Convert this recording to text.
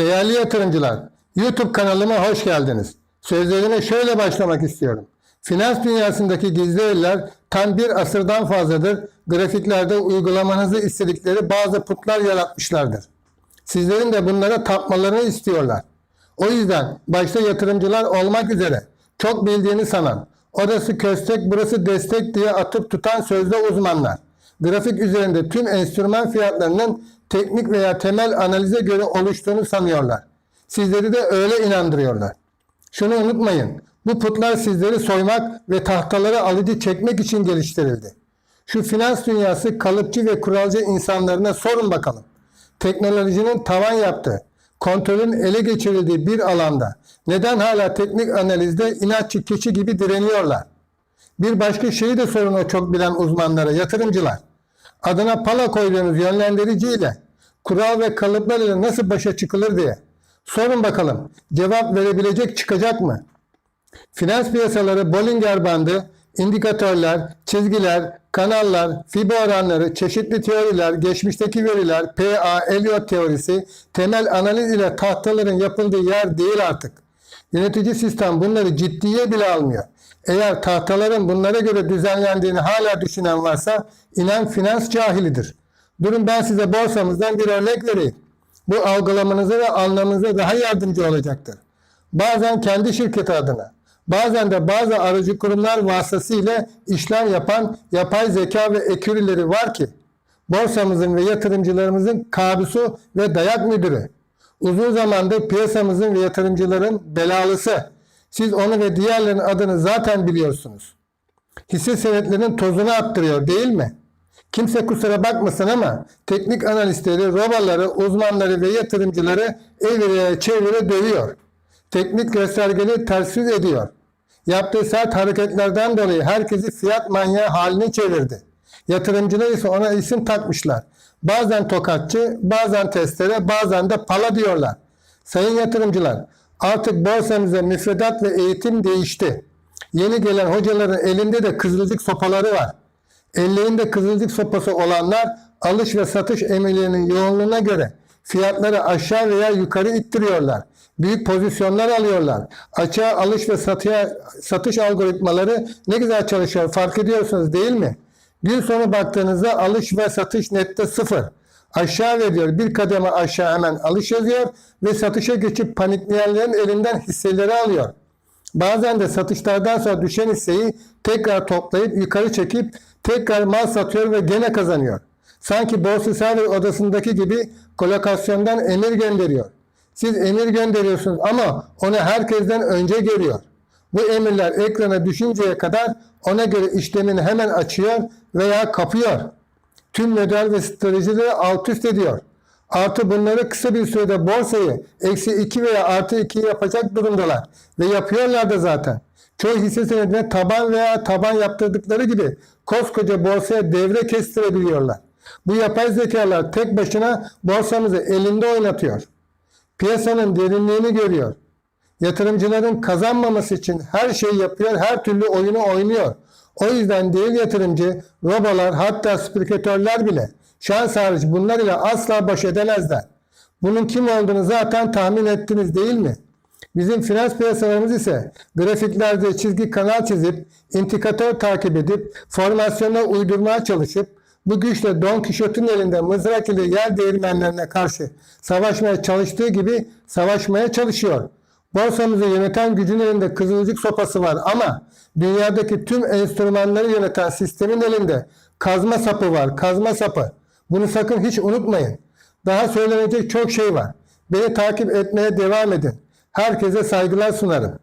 Değerli yatırımcılar, YouTube kanalıma hoş geldiniz. Sözlerime şöyle başlamak istiyorum. Finans dünyasındaki gizli eller tam bir asırdan fazladır grafiklerde uygulamanızı istedikleri bazı putlar yaratmışlardır. Sizlerin de bunlara tapmalarını istiyorlar. O yüzden başta yatırımcılar olmak üzere çok bildiğini sanan, orası köstek burası destek diye atıp tutan sözde uzmanlar, grafik üzerinde tüm enstrüman fiyatlarının teknik veya temel analize göre oluştuğunu sanıyorlar. Sizleri de öyle inandırıyorlar. Şunu unutmayın, bu putlar sizleri soymak ve tahtaları alıcı çekmek için geliştirildi. Şu finans dünyası kalıpçı ve kuralcı insanlarına sorun bakalım. Teknolojinin tavan yaptığı, kontrolün ele geçirildiği bir alanda neden hala teknik analizde inatçı keçi gibi direniyorlar? Bir başka şeyi de sorun o çok bilen uzmanlara, yatırımcılar. Adına pala koyduğunuz yönlendiriciyle, kural ve kalıplar ile nasıl başa çıkılır diye. Sorun bakalım, cevap verebilecek çıkacak mı? Finans piyasaları Bollinger bandı, indikatörler, çizgiler, kanallar, fibo oranları, çeşitli teoriler, geçmişteki veriler, PA, Elliott teorisi, temel analiz ile tahtaların yapıldığı yer değil artık. Yönetici sistem bunları ciddiye bile almıyor. Eğer tahtaların bunlara göre düzenlendiğini hala düşünen varsa inan finans cahilidir. Durun ben size borsamızdan bir örnek vereyim. Bu algılamanıza ve anlamanıza daha yardımcı olacaktır. Bazen kendi şirketi adına, bazen de bazı aracı kurumlar vasıtasıyla işlem yapan yapay zeka ve ekürileri var ki borsamızın ve yatırımcılarımızın kabusu ve dayak müdürü. Uzun zamandır piyasamızın ve yatırımcıların belalısı. Siz onu ve diğerlerinin adını zaten biliyorsunuz. Hisse senetlerinin tozunu attırıyor değil mi? Kimse kusura bakmasın ama teknik analistleri, robaları, uzmanları ve yatırımcıları evire çevire dövüyor. Teknik göstergeleri ters ediyor. Yaptığı sert hareketlerden dolayı herkesi fiyat manyağı haline çevirdi. Yatırımcılar ise ona isim takmışlar. Bazen tokatçı, bazen testere, bazen de pala diyorlar. Sayın yatırımcılar, artık borsamıza müfredat ve eğitim değişti. Yeni gelen hocaların elinde de kızılcık sopaları var. Ellerinde kızılcık sopası olanlar alış ve satış emirlerinin yoğunluğuna göre fiyatları aşağı veya yukarı ittiriyorlar. Büyük pozisyonlar alıyorlar. Açığa alış ve satıya, satış algoritmaları ne güzel çalışıyor fark ediyorsunuz değil mi? Gün sonu baktığınızda alış ve satış nette sıfır. Aşağı veriyor. Bir kademe aşağı hemen alış yazıyor ve satışa geçip panikleyenlerin elinden hisseleri alıyor. Bazen de satışlardan sonra düşen hisseyi tekrar toplayıp yukarı çekip tekrar mal satıyor ve gene kazanıyor. Sanki borsa server odasındaki gibi kolokasyondan emir gönderiyor. Siz emir gönderiyorsunuz ama onu herkesten önce görüyor. Bu emirler ekrana düşünceye kadar ona göre işlemini hemen açıyor veya kapıyor. Tüm model ve stratejileri alt üst ediyor. Artı bunları kısa bir sürede borsayı eksi 2 veya artı 2 yapacak durumdalar. Ve yapıyorlar da zaten. Çoğu hisse senedine taban veya taban yaptırdıkları gibi koskoca borsaya devre kestirebiliyorlar. Bu yapay zekalar tek başına borsamızı elinde oynatıyor. Piyasanın derinliğini görüyor. Yatırımcıların kazanmaması için her şeyi yapıyor, her türlü oyunu oynuyor. O yüzden değil yatırımcı, robolar hatta spirketörler bile şans hariç bunlar ile asla baş edemezler. Bunun kim olduğunu zaten tahmin ettiniz değil mi? Bizim finans piyasalarımız ise grafiklerde çizgi kanal çizip, indikatör takip edip, formasyona uydurmaya çalışıp, bu güçle Don Quixote'un elinde mızrak ile yer değirmenlerine karşı savaşmaya çalıştığı gibi savaşmaya çalışıyor. Borsamızı yöneten gücün elinde kızılcık sopası var ama dünyadaki tüm enstrümanları yöneten sistemin elinde kazma sapı var, kazma sapı. Bunu sakın hiç unutmayın. Daha söylenecek çok şey var. Beni takip etmeye devam edin. Herkese saygılar sunarım.